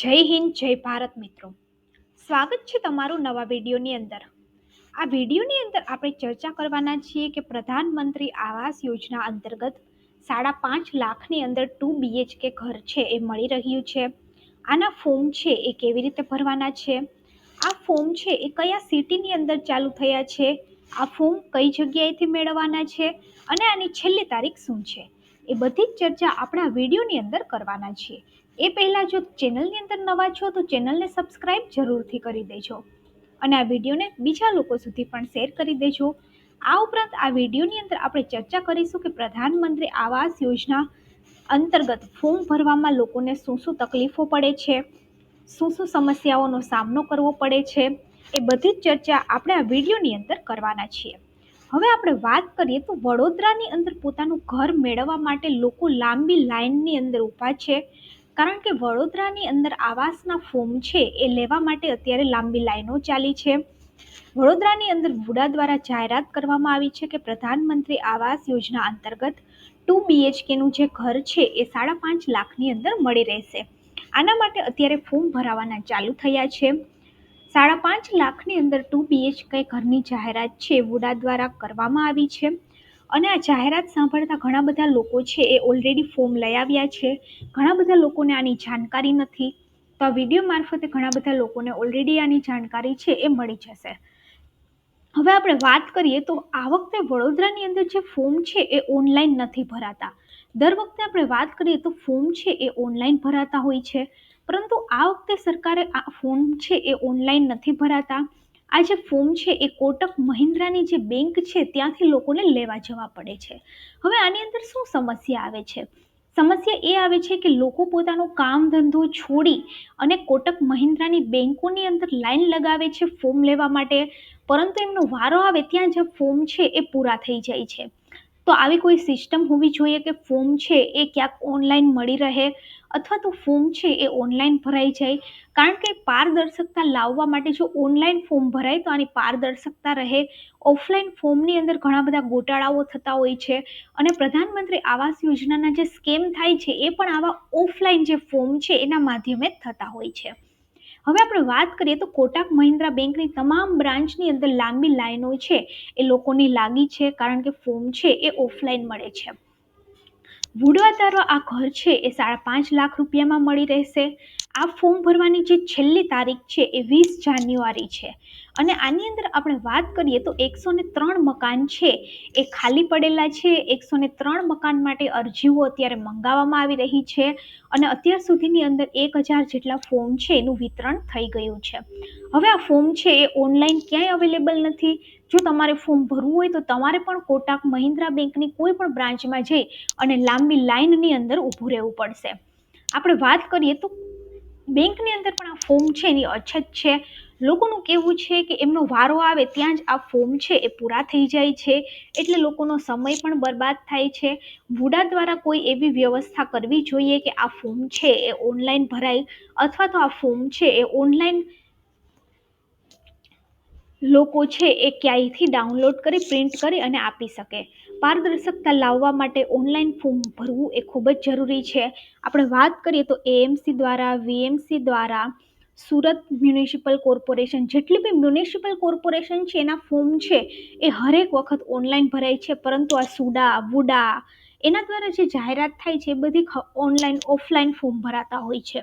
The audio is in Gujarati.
જય હિન્દ, જય ભારત મિત્રો. સ્વાગત છે તમારું નવા વિડીયોની અંદર. આ વિડીયોની અંદર આપણે ચર્ચા કરવાના છીએ કે પ્રધાનમંત્રી આવાસ યોજના અંતર્ગત સાડા પાંચ લાખની અંદર ટુ બીએચકે ઘર છે એ મળી રહ્યું છે. આના ફોર્મ છે એ કેવી રીતે ભરવાના છે? આ ફોર્મ છે એ કયા સિટીની અંદર ચાલુ થયા છે? આ ફોર્મ કઈ જગ્યાએથી મેળવવાના છે? અને આની છેલ્લી તારીખ શું છે? એ બધી જ ચર્ચા આપણા વિડીયોની અંદર કરવાના છીએ. એ પહેલાં જો ચેનલની અંદર નવા છો તો ચેનલને સબસ્ક્રાઈબ જરૂરથી કરી દેજો. અને આ વિડીયોને બીજા લોકો સુધી પણ શેર કરી દેજો. આ ઉપરાંત આ વિડીયોની અંદર આપણે ચર્ચા કરીશું કે પ્રધાનમંત્રી આવાસ યોજના અંતર્ગત ફોર્મ ભરવામાં લોકોને શું શું તકલીફો પડે છે? શું શું સમસ્યાઓનો સામનો કરવો પડે છે? એ બધી જ ચર્ચા આપણે આ વિડીયોની અંદર કરવાના છીએ. હવે આપણે વાત કરીએ તો વડોદરાની અંદર પોતાનું ઘર મેળવવા માટે લોકો લાંબી લાઇનની અંદર ઊભા છે. કારણ કે વડોદરાની અંદર આવાસના ફોર્મ છે એ લેવા માટે અત્યારે લાંબી લાઈનો ચાલી છે. વડોદરાની અંદર વુડા દ્વારા જાહેરાત કરવામાં આવી છે કે પ્રધાનમંત્રી આવાસ યોજના અંતર્ગત ટુ બીએચકેનું જે ઘર છે એ સાડા પાંચ લાખની અંદર મળી રહેશે. આના માટે અત્યારે ફોર્મ ભરાવાના ચાલુ થયા છે. સાડા પાંચ લાખની અંદર ટુ બીએચકે ઘરની જાહેરાત છે, વુડા દ્વારા કરવામાં આવી છે. અને આ જાહેરાત સાંભળતા ઘણા બધા લોકો છે એ ઓલરેડી ફોર્મ લઈ આવ્યા છે. ઘણા બધા લોકોને આની જાણકારી નથી. તો આ વીડિયો મારફતે ઘણા બધા લોકોને ઓલરેડી આની જાણકારી છે એ મળી જશે. હવે આપણે વાત કરીએ તો આ વખતે વડોદરાની અંદર જે ફોર્મ છે એ ઓનલાઈન નથી ભરાતા. દર વખતે આપણે વાત કરીએ તો ફોર્મ છે એ ઓનલાઈન ભરાતા હોય છે. પરંતુ આ વખતે સરકારે આ ફોર્મ છે એ ઓનલાઈન નથી ભરાતા. આ જે ફોર્મ છે એ કોટક મહિન્દ્રાની જે બેંક છે ત્યાંથી લોકોને લેવા જવા પડે છે. હવે આની અંદર શું સમસ્યા આવે છે? સમસ્યા એ આવે છે કે લોકો પોતાનો કામ ધંધો છોડી અને કોટક મહિન્દ્રાની બેંકોની અંદર લાઈન લગાવે છે ફોર્મ લેવા માટે. પરંતુ એમનો વારો આવે ત્યાં જે ફોર્મ છે એ પૂરા થઈ જાય છે. તો આવી કોઈ સિસ્ટમ હોવી જોઈએ કે ફોર્મ છે એ ક્યાંક ઓનલાઈન મળી રહે અથવા તો ફોર્મ છે એ ઓનલાઈન ભરાઈ જાય? કારણ કે પારદર્શકતા લાવવા માટે જો ઓનલાઈન ફોર્મ ભરાય તો આની પારદર્શકતા રહે. ઓફલાઈન ફોર્મની અંદર ઘણા બધા ગોટાળાઓ થતા હોય છે અને પ્રધાનમંત્રી આવાસ યોજનાના જે સ્કેમ થાય છે એ પણ આવા ઓફલાઈન જે ફોર્મ છે એના માધ્યમે થતા હોય છે. હવે આપણે વાત કરીએ તો કોટાક મહિન્દ્રા બેંકની તમામ બ્રાન્ચની અંદર લાંબી લાઈનો છે. એ લોકોની લાગી છે કારણ કે ફોર્મ છે એ ઓફલાઈન મળે છે. વુડવાદારો આ ઘર છે એ સાડા પાંચ લાખ રૂપિયામાં મળી રહેશે. આ ફોર્મ ભરવાની જે છેલ્લી તારીખ છે એ વીસ જાન્યુઆરી છે. અને આની અંદર આપણે વાત કરીએ તો એકસો ને ત્રણ મકાન છે. એ ખાલી પડેલા છે. એકસો ને ત્રણ મકાન માટે અરજીઓ અત્યારે મંગાવવામાં આવી રહી છે. અને અત્યાર સુધીની અંદર એક હજાર જેટલા ફોર્મ છે એનું વિતરણ થઈ ગયું છે. હવે આ ફોર્મ છે એ ઓનલાઈન ક્યાંય અવેલેબલ નથી. જો તમારે ફોર્મ ભરવું હોય તો તમારે પણ કોટાક મહિન્દ્રા બેંકની કોઈ પણ બ્રાન્ચમાં જઈ અને લાંબી લાઇનની અંદર ઊભું રહેવું પડશે. આપણે વાત કરીએ તો બેંકની અંદર પણ આ ફોર્મ છે, એની અછત છે. લોકોનું કહેવું છે કે એમનો વારો આવે ત્યાં જ આ ફોર્મ છે, એ પૂરા થઈ જાય છે. એટલે લોકોનો સમય પણ બરબાદ થાય છે. વુડા દ્વારા કોઈ એવી વ્યવસ્થા કરવી જોઈએ કે આ ફોર્મ છે, એ ઓનલાઈન ભરાય અથવા તો આ ફોર્મ છે, એ ઓનલાઈન લોકો છે એ ક્યાંયથી ડાઉનલોડ કરી પ્રિન્ટ કરી અને આપી શકે. પારદર્શકતા લાવવા માટે ઓનલાઈન ફોર્મ ભરવું એ ખૂબ જ જરૂરી છે. આપણે વાત કરીએ તો એએમસી દ્વારા વીએમસી દ્વારા સુરત મ્યુનિસિપલ કોર્પોરેશન જેટલી બી મ્યુનિસિપલ કોર્પોરેશન છે, એના ફોર્મ છે, એ હરેક વખત ઓનલાઈન ભરાય છે. પરંતુ આ સુડા વુડા એના દ્વારા જે જાહેરાત થાય છે, એ બધી ઓનલાઈન ઓફલાઈન ફોર્મ ભરાતા હોય છે.